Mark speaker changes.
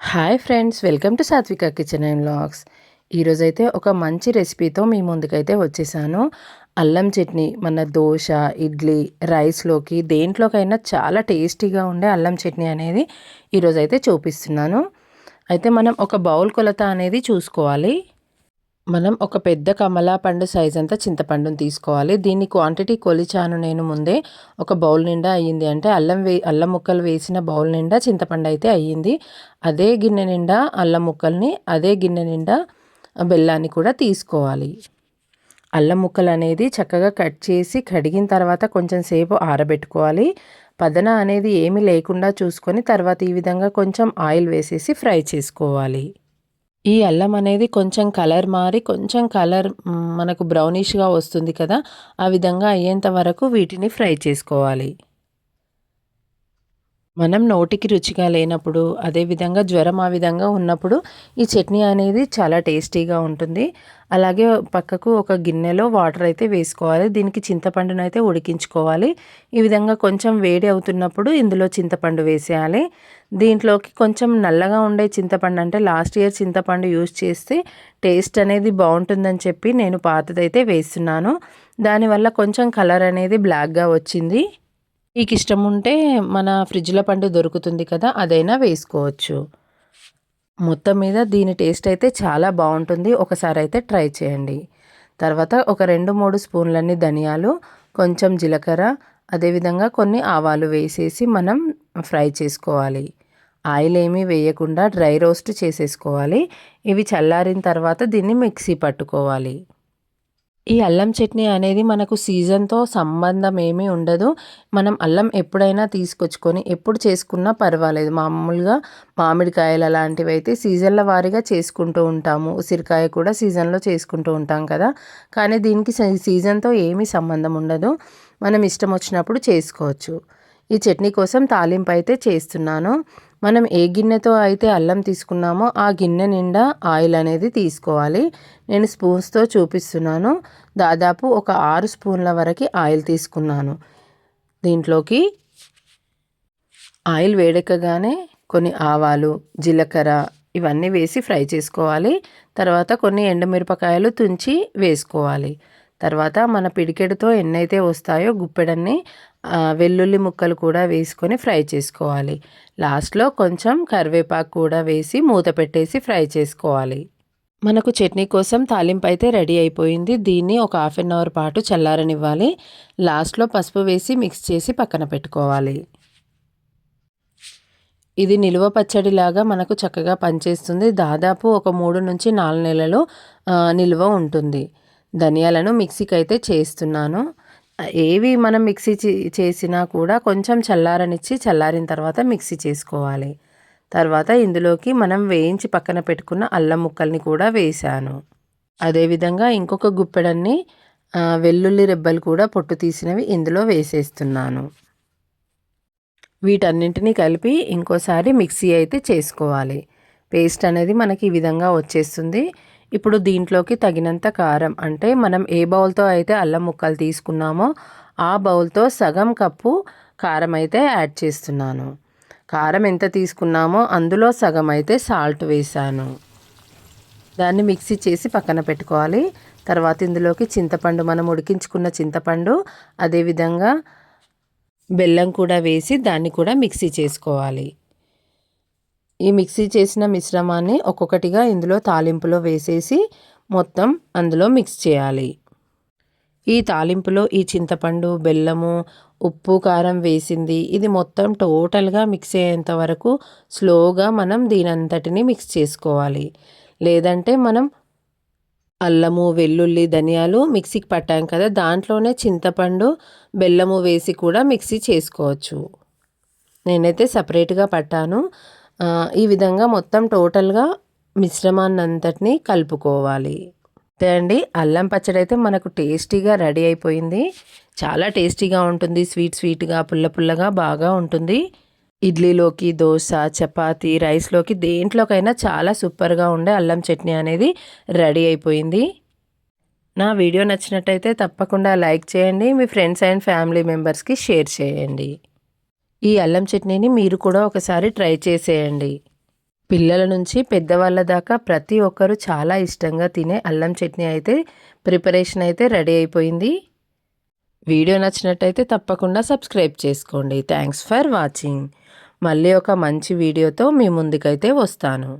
Speaker 1: Hi friends welcome to Satvika kitchen and vlogs. ఈరోజైతే ఒక మంచి రెసిపీతో మీ ముందుకైతే వచ్చేసాను. అల్లం చట్నీ మన దోశ ఇడ్లీ రైస్లోకి దేంట్లోకైనా చాలా టేస్టీగా ఉండే అల్లం చట్నీ అనేది ఈరోజైతే చూపిస్తున్నాను. అయితే మనం ఒక బౌల్ కొలత అనేది చూసుకోవాలి. మనం ఒక పెద్ద కమలా పండు సైజ్ అంతా చింతపండుని తీసుకోవాలి. దీన్ని క్వాంటిటీ కొలిచాను నేను ముందే. ఒక బౌల్ నిండా అయ్యింది. అంటే అల్లం వే అల్లం ముక్కలు వేసిన బౌల్ నిండా చింతపండు అయితే అయ్యింది. అదే గిన్నె నిండా అల్లం ముక్కల్ని అదే గిన్నె నిండా బెల్లాన్ని కూడా తీసుకోవాలి. అల్లం ముక్కలు అనేది చక్కగా కట్ చేసి కడిగిన తర్వాత కొంచెం సేపు ఆరబెట్టుకోవాలి. పదన అనేది ఏమీ లేకుండా చూసుకొని తర్వాత ఈ విధంగా కొంచెం ఆయిల్ వేసేసి ఫ్రై చేసుకోవాలి. ఈ అల్లం అనేది కొంచెం కలర్ మారి కొంచెం కలర్ మనకు బ్రౌనిష్గా వస్తుంది కదా ఆ విధంగా అయ్యేంత వరకు వీటిని ఫ్రై చేసుకోవాలి. మనం నోటికి రుచిగా లేనప్పుడు అదేవిధంగా జ్వరం ఆ విధంగా ఉన్నప్పుడు ఈ చట్నీ అనేది చాలా టేస్టీగా ఉంటుంది. అలాగే పక్కకు ఒక గిన్నెలో వాటర్ అయితే వేసుకోవాలి. దీనికి చింతపండును అయితే ఉడికించుకోవాలి. ఈ విధంగా కొంచెం వేడి అవుతున్నప్పుడు ఇందులో చింతపండు వేసేయాలి. దీంట్లోకి కొంచెం నల్లగా ఉండే చింతపండు అంటే లాస్ట్ ఇయర్ చింతపండు యూజ్ చేస్తే టేస్ట్ అనేది బాగుంటుందని చెప్పి నేను పాతదైతే వేస్తున్నాను. దానివల్ల కొంచెం కలర్ అనేది బ్లాక్గా వచ్చింది. మీకు ఇష్టం ఉంటే మన ఫ్రిడ్జ్లో పండు దొరుకుతుంది కదా అదైనా వేసుకోవచ్చు. మొత్తం మీద దీని టేస్ట్ అయితే చాలా బాగుంటుంది ఒకసారి అయితే ట్రై చేయండి. తర్వాత ఒక రెండు మూడు స్పూన్లన్నీ ధనియాలు కొంచెం జీలకర్ర అదేవిధంగా కొన్ని ఆవాలు వేసేసి మనం ఫ్రై చేసుకోవాలి. ఆయిల్ ఏమీ వేయకుండా డ్రై రోస్ట్ చేసేసుకోవాలి. ఇవి చల్లారిన తర్వాత దీన్ని మిక్సీ పట్టుకోవాలి. ఈ అల్లం చట్నీ అనేది మనకు సీజన్తో సంబంధం ఏమీ ఉండదు. మనం అల్లం ఎప్పుడైనా తీసుకొచ్చుకొని ఎప్పుడు చేసుకున్నా పర్వాలేదు. మామూలుగా మామిడికాయలు అలాంటివి అయితే సీజన్ల వారీగా చేసుకుంటూ ఉంటాము. ఉసిరికాయ కూడా సీజన్లో చేసుకుంటూ ఉంటాం కదా. కానీ దీనికి సీజన్తో ఏమీ సంబంధం ఉండదు. మనం ఇష్టం వచ్చినప్పుడు చేసుకోవచ్చు. ఈ చట్నీ కోసం తాలింపు అయితే చేస్తున్నాను. మనం ఏ గిన్నెతో అయితే అల్లం తీసుకున్నామో ఆ గిన్నె నిండా ఆయిల్ అనేది తీసుకోవాలి. నేను స్పూన్స్తో చూపిస్తున్నాను. దాదాపు ఒక ఆరు స్పూన్ల వరకు ఆయిల్ తీసుకున్నాను. దీంట్లోకి ఆయిల్ వేడెక్కగానే కొన్ని ఆవాలు జీలకర్ర ఇవన్నీ వేసి ఫ్రై చేసుకోవాలి. తర్వాత కొన్ని ఎండుమిరపకాయలు తుంచి వేసుకోవాలి. తర్వాత మన పిడికెడుతో ఎన్నైతే వస్తాయో గుప్పెడన్ని వెల్లుల్లి ముక్కలు కూడా వేసుకొని ఫ్రై చేసుకోవాలి. లాస్ట్లో కొంచెం కరివేపాకు కూడా వేసి మూత పెట్టేసి ఫ్రై చేసుకోవాలి. మనకు చట్నీ కోసం తాలింపు అయితే రెడీ అయిపోయింది. దీన్ని ఒక హాఫ్ అన్ అవర్ పాటు చల్లారనివ్వాలి. లాస్ట్లో పసుపు వేసి మిక్స్ చేసి పక్కన పెట్టుకోవాలి. ఇది నిలువ పచ్చడిలాగా మనకు చక్కగా పనిచేస్తుంది. దాదాపు ఒక మూడు నుంచి నాలుగు నెలలు నిల్వ ఉంటుంది. ధనియాలను మిక్సీకి అయితే చేస్తున్నాను. ఏవి మనం మిక్సీ చేసినా కూడా కొంచెం చల్లారనిచ్చి చల్లారిన తర్వాత మిక్సీ చేసుకోవాలి. తర్వాత ఇందులోకి మనం వేయించి పక్కన పెట్టుకున్న అల్లం ముక్కల్ని కూడా వేశాను. అదేవిధంగా ఇంకొక గుప్పెడన్ని వెల్లుల్లి రెబ్బలు కూడా పొట్టు తీసినవి ఇందులో వేసేస్తున్నాను. వీటన్నింటినీ కలిపి ఇంకోసారి మిక్సీ అయితే చేసుకోవాలి. పేస్ట్ అనేది మనకి ఈ విధంగా వచ్చేస్తుంది. ఇప్పుడు దీంట్లోకి తగినంత కారం అంటే మనం ఏ బౌల్తో అయితే అల్లం ముక్కలు తీసుకున్నామో ఆ బౌల్తో సగం కప్పు కారం అయితే యాడ్ చేస్తున్నాను. కారం ఎంత తీసుకున్నామో అందులో సగం అయితే సాల్ట్ వేసాను దాన్ని మిక్సీ చేసి పక్కన పెట్టుకోవాలి. తర్వాత ఇందులోకి చింతపండు మనం ఉడికించుకున్న చింతపండు అదేవిధంగా బెల్లం కూడా వేసి దాన్ని కూడా మిక్సీ చేసుకోవాలి. ఈ మిక్సీ చేసిన మిశ్రమాన్ని ఒక్కొక్కటిగా ఇందులో తాలింపులో వేసేసి మొత్తం అందులో మిక్స్ చేయాలి. ఈ తాలింపులో ఈ చింతపండు బెల్లము ఉప్పు కారం వేసింది. ఇది మొత్తం టోటల్గా మిక్స్ అయ్యేంత వరకు స్లోగా మనం దీనంతటిని మిక్స్ చేసుకోవాలి. లేదంటే మనం అల్లము వెల్లుల్లి ధనియాలు మిక్సీకి పట్టాం కదా దాంట్లోనే చింతపండు బెల్లము వేసి కూడా మిక్సీ చేసుకోవచ్చు. నేనైతే సపరేట్గా పట్టాను. ఈ విధంగా మొత్తం టోటల్గా మిశ్రమాన్ని అంతటినీ కలుపుకోవాలి. అంతే అండి. అల్లం పచ్చడి అయితే మనకు టేస్టీగా రెడీ అయిపోయింది. చాలా టేస్టీగా ఉంటుంది. స్వీట్ స్వీట్గా పుల్ల పుల్లగా బాగా ఉంటుంది. ఇడ్లీలోకి దోశ చపాతి రైస్లోకి దేంట్లోకైనా చాలా సూపర్గా ఉండే అల్లం చట్నీ అనేది రెడీ అయిపోయింది. నా వీడియో నచ్చినట్టయితే తప్పకుండా లైక్ చేయండి. మీ ఫ్రెండ్స్ అండ్ ఫ్యామిలీ మెంబర్స్కి షేర్ చేయండి. ఈ అల్లం చట్నీని మీరు కూడా ఒకసారి ట్రై చేసేయండి. పిల్లల నుంచి పెద్దవాళ్ళ దాకా ప్రతి ఒక్కరు చాలా ఇష్టంగా తినే అల్లం చట్నీ అయితే ప్రిపరేషన్ అయితే రెడీ అయిపోయింది. వీడియో నచ్చినట్టయితే తప్పకుండా సబ్స్క్రైబ్ చేసుకోండి. Thanks for watching. మళ్ళీ ఒక మంచి వీడియోతో మీ ముందుకైతే వస్తాను.